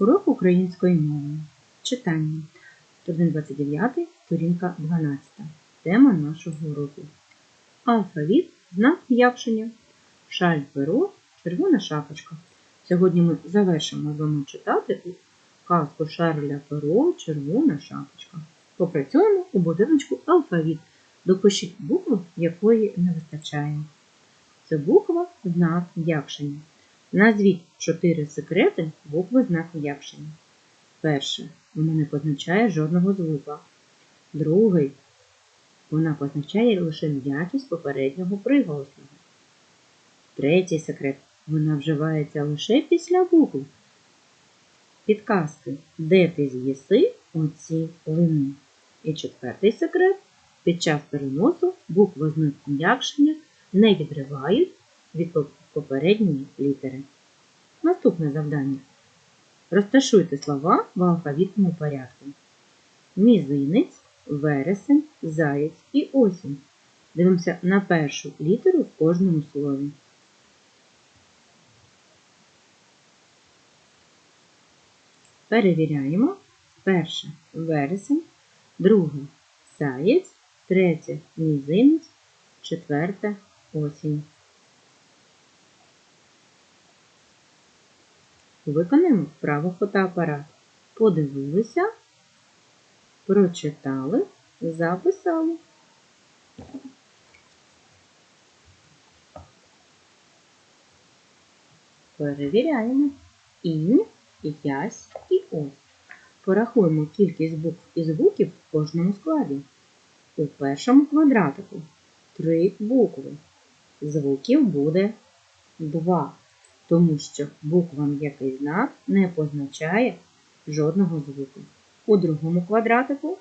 Урок української мови. Читання. 129, сторінка 12. Тема нашого уроку. Алфавіт, знак м'якшення. Шаль, перо, червона шапочка. Сьогодні ми завершимо з вами читати казку Шарля Перо, червона шапочка. Попрацюємо у будиночку алфавіт. Допишіть букву, якої не вистачає. Це буква знак м'якшення. Назвіть чотири секрети букви знак м'якшення. Перше. Вона не позначає жодного звука. Другий. Вона позначає лише м'якість попереднього приголосного. Третій секрет. Вона вживається лише після букв. Підказки. Де ти з'їси оці лини? І четвертий секрет. Під час переносу букви знак м'якшення не відривають від попередньої літери. Наступне завдання. Розташуйте слова в алфавітному порядку. Мізинець, вересень, заєць і осінь. Дивимося на першу літеру в кожному слові. Перевіряємо. Перше вересень, друге заєць, третє мізинець, четверте осінь. Виконаємо вправо фотоапарат. Подивилися, прочитали, записали. Перевіряємо. Інь, ясь і ось. Порахуємо кількість букв і звуків в кожному складі. У першому квадратику три букви. Звуків буде два тому що буква м'який знак не позначає жодного звуку. У другому квадратику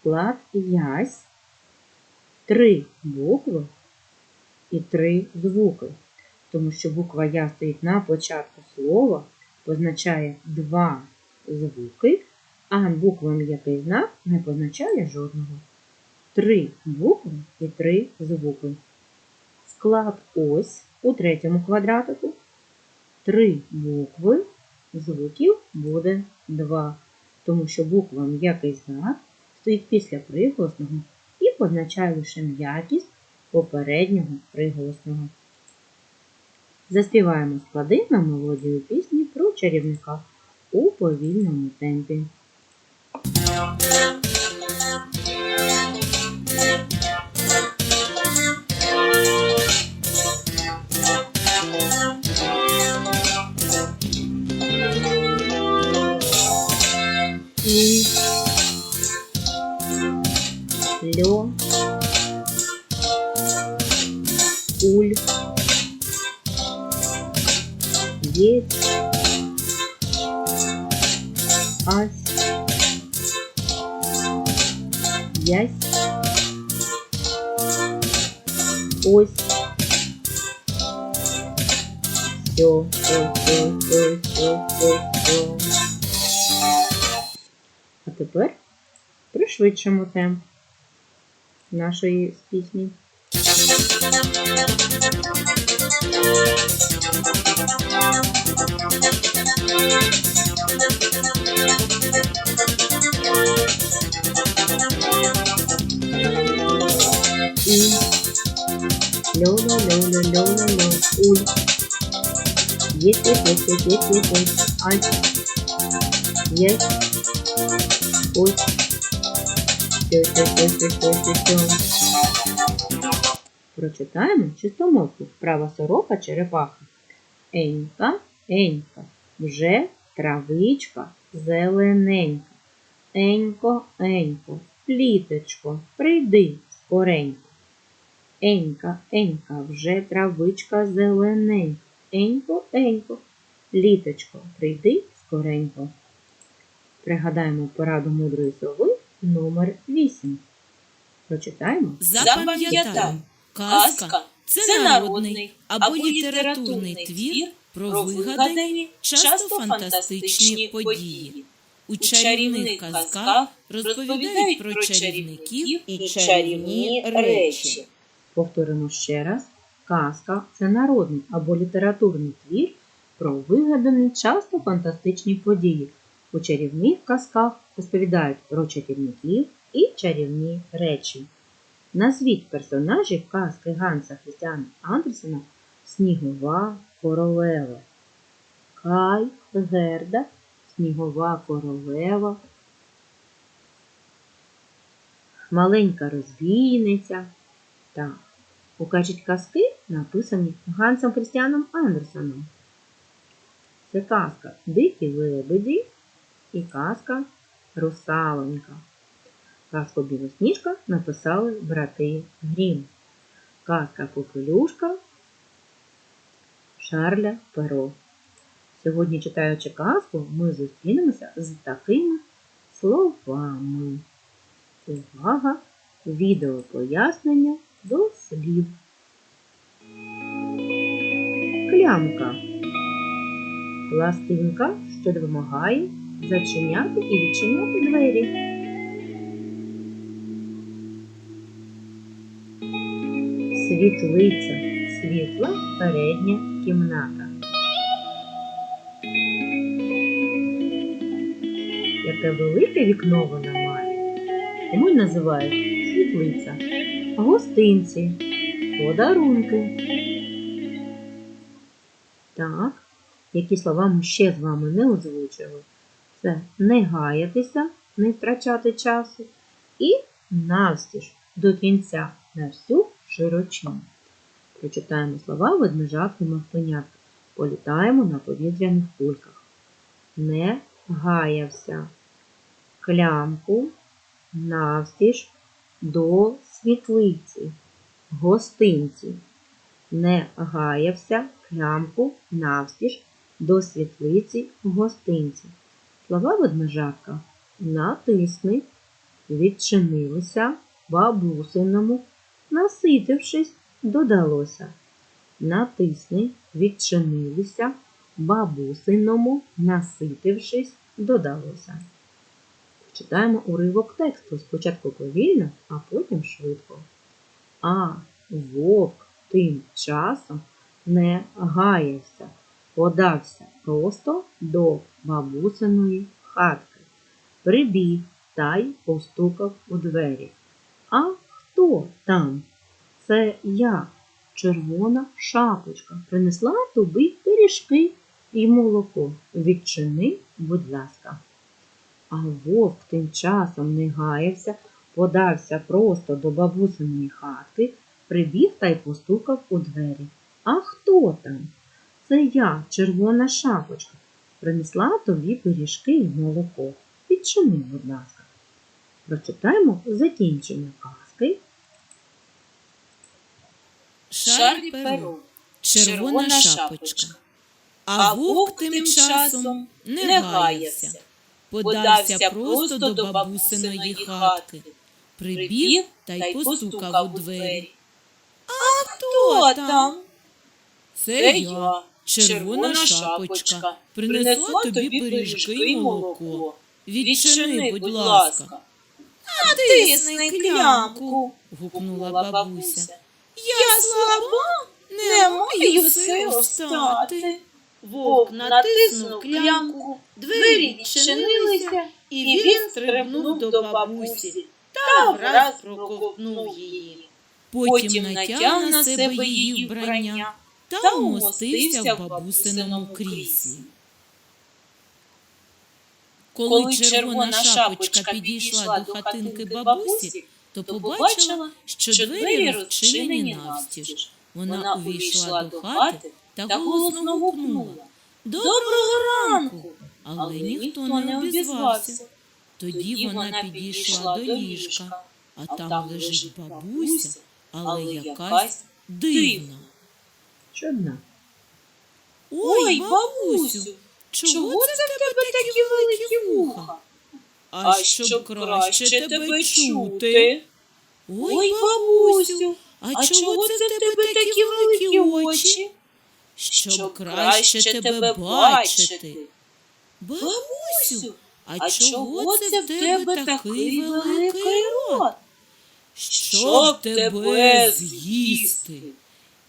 склад ясь, три букви і три звуки, тому що буква Я стоїть на початку слова, позначає два звуки, а буква м'який знак не позначає жодного. Три букви і три звуки. Склад ось у третьому квадратику три букви, звуків буде два, тому що буква м'який знак стоїть після приголосного і позначає лише м'якість попереднього приголосного. Заспіваємо склади на мелодію пісні про чарівника у повільному темпі. Ось, сьо, сьо, сьо, сьо, сьо, сьо. А тепер пришвидшимо темп нашої пісні. Льо, уль. Єсть, єсть, єсть, єсть, єсть, єсть, єсть, ась. Єсть. Ось. Сьо, сьо, сьо, сьо, сьо, сьо, сьо. Прочитаємо чистомовку. Права сорока черепаха. Енька, енька, вже травичка зелененька. Енько, енько, пліточко, прийди скоренько. Енька, енька, вже травичка зелененька. Енько, енько, літочко, прийди скоренько. Пригадаємо пораду мудрої сови номер 8. Прочитаємо. Запам'ятай, казка це народний або літературний твір про вигадані, часто фантастичні події. У чарівних казках розповідають про чарівників і чарівні речі. Повторимо ще раз. Казка це народний або літературний твір про вигадані часто фантастичні події. У чарівних казках розповідають про чарівників і чарівні речі. Назвіть персонажів казки Ганса Христіана Андерсена Снігова королева. Кай, Герда, Снігова королева, Маленька розбійниця. Так, покажіть казки, написані Гансом Христіаном Андерсеном. Це казка Дикі лебеді і казка Русалонька. Казку Білосніжка написали брати Грім. Казка Попелюшка Шарля Перо. Сьогодні, читаючи казку, ми зустрінемося з такими словами. Увага! Відео пояснення до слів. Клямка. Пластинка, що допомагає зачиняти і відчиняти двері. Світлиця. Світла передня кімната. Яке велике вікно вона має. Тому й називають світлиця. Гостинці, подарунки. Так, які слова ми ще з вами не озвучили. Це не гаятися, не втрачати часу і навстіж до кінця на всю широчину. Прочитаємо слова ведмежатки мавпенятка. Політаємо на повітряних кульках. Не гаявся. Клямку навстіж до світлиці. Гостинці. Не гаявся. Клямку навстіж до світлиці гостинці. Слова ведмежатка натисни, відчинилися бабусиному, наситившись, додалося. Натисни, відчинилися, бабусиному, наситившись, додалося. Читаємо уривок тексту спочатку повільно, а потім швидко. А вовк тим часом не гаявся, подався просто до бабусиної хатки, прибіг та й постукав у двері. А хто там? Це я, червона шапочка, принесла тобі пиріжки і молоко. Відчини, будь ласка. А вовк тим часом не гаявся, подався просто до бабусиної хатки, прибіг та й постукав у двері. А хто там? Це я, червона шапочка, принесла тобі пиріжки і молоко. Відчини, будь ласка. Прочитаємо закінчення казки. Шарль Перо, червона шапочка. А вовк тим часом не гаявся, подався просто до бабусиної хатки, прибіг та й постукав у двері. А хто там? Це я, червона шапочка, принесла тобі пиріжки й молоко. Відчини, будь ласка. Натисни клямку, гукнула бабуся. Я слаба, не маю сил встати. Вовк натиснув клямку, двері відчинилися, і він стрибнув до бабусі та враз проковтнув її. Потім натяг на себе її вбрання та умостився в бабусиному кріслі. Коли червона шапочка підійшла до хатинки бабусі, то побачила, що двері розчинені навстіж. Вона увійшла до хати та голосно гукнула Доброго ранку! Але ніхто не обізвався. Тоді вона підійшла до ліжка, а там лежить бабуся, але якась дивна. Чудна. Ой, бабусю, чого це в тебе такі великі вуха? А щоб краще тебе чути. Ой, бабусю, а чого це в тебе такі великі очі? Щоб краще тебе бачити. Бабусю, а чого це в тебе такий великий рот? Щоб тебе з'їсти.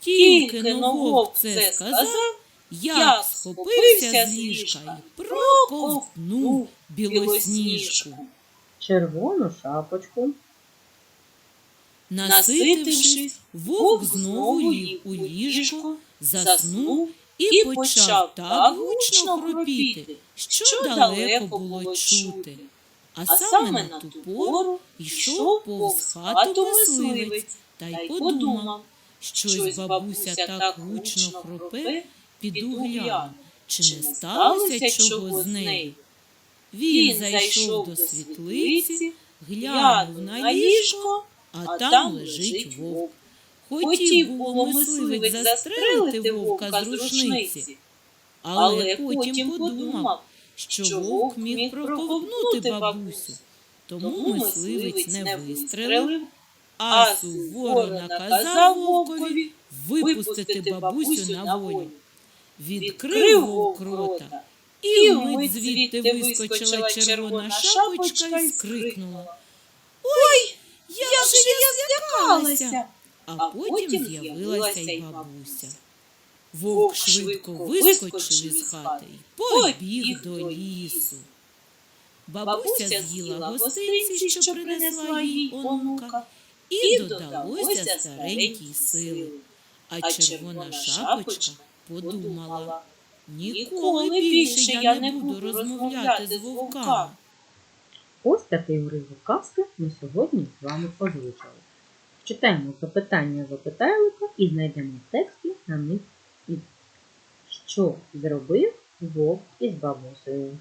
Тільки но вовк це сказав, як схопився з ліжка і проковтнув білосніжку. Червону шапочку. Наситившись, вовк знову ліг у ліжко, заснув і почав так гучно хропіти, що далеко було чути. А саме на ту пору йшов повз хату мисливець та й подумав, щось бабуся так гучно хропе, піду гляну, чи не сталося чого з нею. Він зайшов до світлиці, глянув на ліжко, а там лежить вовк. Хотів було мисливець застрелити вовка з рушниці, але потім подумав, що вовк міг проковтнути бабусю. Тому мисливець не вистрелив, а суворо наказав вовкові випустити бабусю на волю. Відкрив вовк рота, і вмить звідти вискочила червона шапочка і скрикнула. Ой, як же я злякалася! А потім з'явилася й бабуся. Вовк швидко вискочив із хати й побіг до лісу. Бабуся з'їла гостинці, що принесла їй онука, і додалося старенькій сили. А червона шапочка подумала, ніколи більше я не буду розмовляти з вовками. Ось такий уривок казки ми сьогодні з вами озвучили. Читаємо запитання запитайлика і знайдемо в тексті на них відповідь. Що зробив вовк із бабусею?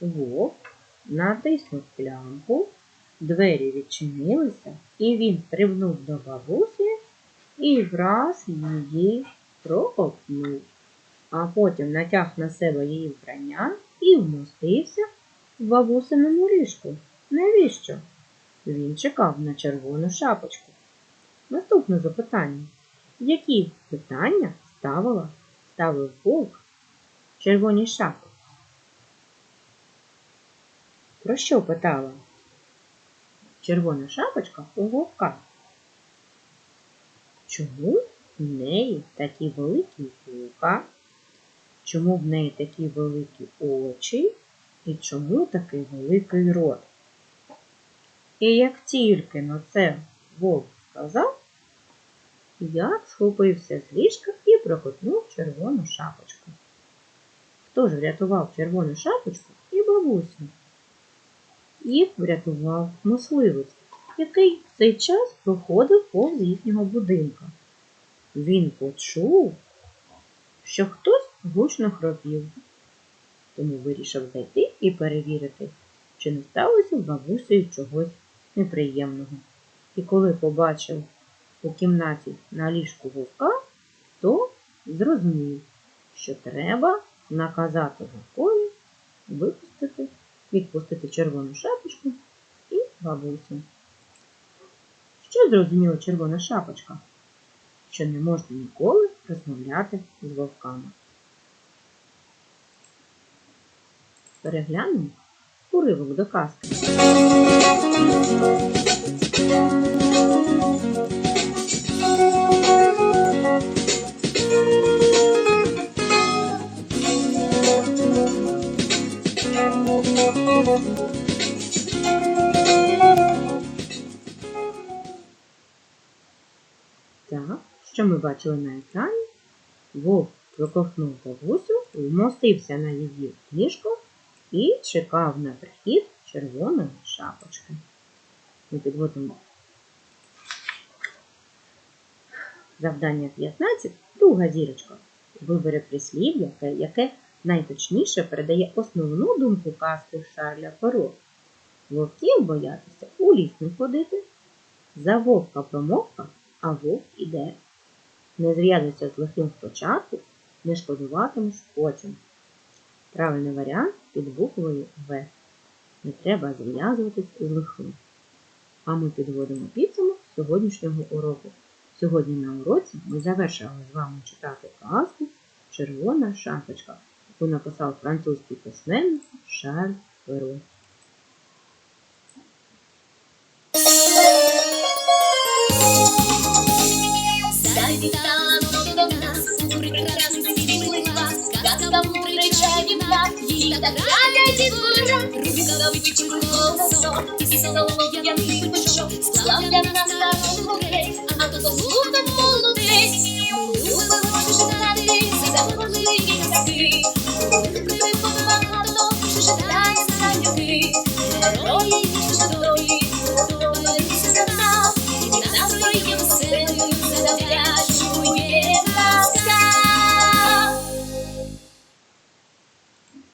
Вовк натиснув клямку, двері відчинилися, і він стрибнув до бабусі і враз її проковтнув а потім натяг на себе її вбрання і вмостився в бабусиному ліжку. Навіщо? Він чекав на червону шапочку. Наступне запитання. Які питання ставила, ставив вовк червоній шапці? Про що питала? Червона шапочка у вовка. Чому в неї такі великі вуха? Чому в неї такі великі очі і чому такий великий рот? І як тільки на це вовк сказав, як схопився з ліжка і прокотнув червону шапочку. Хто ж врятував червону шапочку і бабусю? Їх врятував мисливець, який в цей час проходив повз їхнього будинка. Він почув, що хтось гучно хропів, тому вирішив зайти і перевірити, чи не сталося з бабусею чогось неприємного. І коли побачив у кімнаті на ліжку вовка, то зрозумів, що треба наказати вовкові випустити, відпустити червону шапочку і бабусю. Що зрозуміла червона шапочка? Що не можна ніколи розмовляти з вовками. Переглянемо уривок до казки. Так, що ми бачили на екрані? Вовк проковтнув бабусю, вмостився на її ліжко і чекав на прихід червоної шапочки. Ми підводимо завдання 15, друга зірочка. Вибере прислів'я, яке найточніше передає основну думку казки Шарля Перо. Вовків боятися у ліс не ходити, за вовка промовка, а вовк іде. Не зв'язуйся з лихим спочатку, не шкодуватимеш потім. Правильний варіант під буквою В. Не треба зв'язуватись з лихом. А ми підводимо підсумок сьогоднішнього уроку. Сьогодні на уроці ми завершили з вами читати казку Червона шапочка, яку написав французький письменник Шарль Перо. Чарівна, їй так радять і двора. Рукавички колесо, і солов'яний бичок. Склав для нас старого грець, а то слухав молодець.